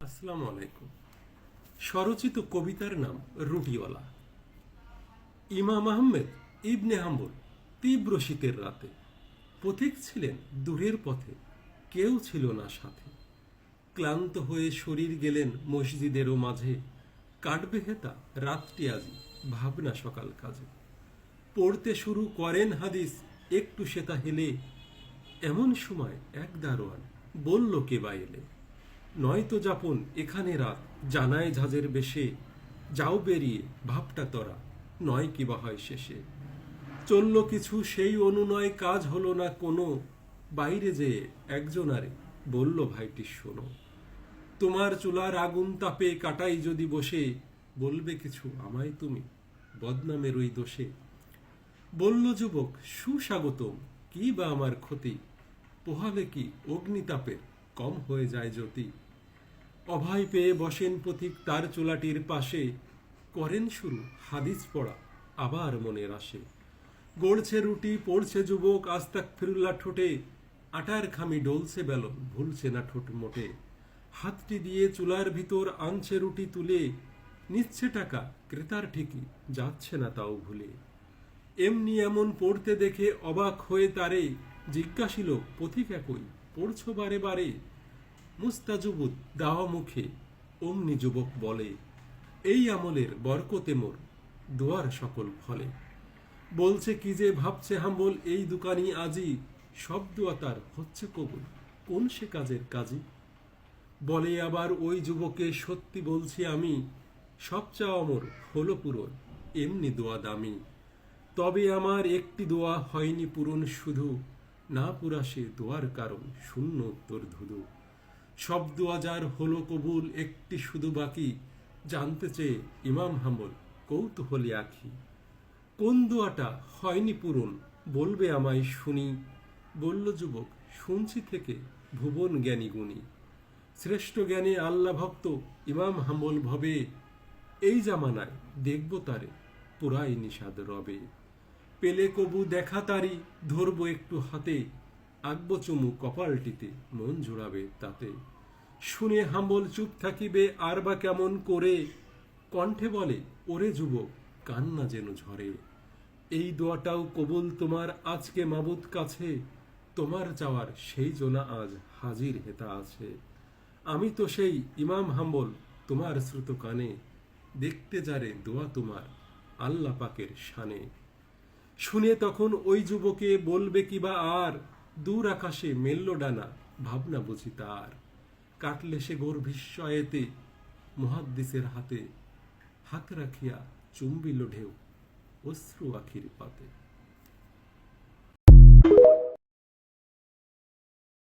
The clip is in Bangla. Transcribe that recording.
আসসালামু আলাইকুম। স্বরচিত কবিতার নাম রুটিওয়ালা। ইমাম আহমেদ ইবনে হাম্বল তীব্র শীতের রাতে। পথিক ছিলেন দূরের পথে, কেউ ছিল না সাথে। ক্লান্ত হয়ে শরীর গেলেন মসজিদেরও মাঝে। কাটবে হেতা রাতটি আজি ভাবনা সকাল কাজে। পড়তে শুরু করেন হাদিস, একটু সেতা হেলে। এমন সময় এক দারোয়ান বলল, কে বা এলে? নয়তো যাপন এখানে রাত জানায় ঝাঁজের বেশে, যাও বেরিয়ে, ভাবটা তরা, নয় কি বা হয় শেষে। চলল কিছু, সেই অনুনয় কাজ হলো না কোনো, বাইরে যেয়ে একজন আরে, বলল ভাইটি, শোনো। তোমার চুলার আগুন তাপে কাটাই যদি বসে, বলবে কিছু আমায় তুমি, বদনামের ওই দোষে। বলল যুবক, সুস্বাগতম, কি বা আমার ক্ষতি? পোহালে কি অগ্নিতাপের কম হয়ে যায় জ্যোতি। অভয় পেয়ে বসেন পথিক তার চুলাটির পাশে। করেন শুরু, হাদিস পড়া, আবার মনের আসে গড়ছে রুটি, পড়ছে যুবক আস্তাক ফিরুল্লা ঠোঁটে। আটার খামি ডলছে বেলন, ভুলছে না ঠোঁট মোটে। হাতটি দিয়ে চুলার ভিতর আনছে রুটি তুলে। নিচ্ছে টাকা, ক্রেতার ঠিকই, যাচ্ছে না তাও ভুলে। এমনি এমন পড়তে দেখে অবাক হয়ে তারে। জিজ্ঞাসিল, পথিক একই, পড়ছ বারে বারে? মুস্তাজুবুদ দাওয়া মুখে, অমনি যুবক বলে, এই আমলের বরকতে মোর দোয়ার সকল ফলে। বলছে, কি যে ভাবছে হাম্বল, এই দোকানি আজি সব দোয়া তার হচ্ছে কবুল, কোন সে কাজের কাজী? বলে, আবার ওই যুবকে সত্যি বলছি আমি, সব অমর হলো পূরণ, এমনি দোয়া দামি। তবে আমার একটি দোয়া হয়নি পূরণ শুধু, না পুরাসে দোয়ার কারণ শূন্য উত্তর ধুধু। সব দোয়া যার হলো কবুল, একটি শুধু বাকি। জানতে চেয়ে ইমাম হাম্বল কৌতূহলী আখি। কোন দোয়াটা হয়নি পূরণ? বলবে আমায় শুনি। বলল যুবক, শুনছি থেকে ভুবন জ্ঞানী গুণী। শ্রেষ্ঠ জ্ঞানী আল্লাহ ভক্ত, ইমাম হাম্বল ভবে। এই জামানায় দেখব তারে পুরাই নিষাদ রবে। পেলে কবু দেখা তারি, ধরবো একটু হাতে। আঁকবো চুমু কপালটিতে মন জোড়াবে তাতে। শুনে হাম্বল চুপ থাকিবে আর বা কেমন করে? কণ্ঠে বলে, ওরে যুবক, কান্না যেন ঝরে। এই দোয়াটাও কবুল তোমার আজকে মাবুদ কাছে। তোমার চাওয়ার সেই জোনা আজ হাজির হেতা আছে। আমি তো সেই ইমাম হাম্বল তোমার শ্রুত কানে। দেখতে যারে দোয়া তোমার আল্লাহ পাকের শানে। শুনে তখন ওই যুবকে বলবে কিবা আর? দূর আকাশে মেলল ডানা, ভাবনা বুঝি তার। কাটলে সে গর্ভিস্বয়েতে মহাদ্দিসের হাতে। হাত রাখিয়া চুম্বিল ঢেউ, অশ্রু আখির পাতে।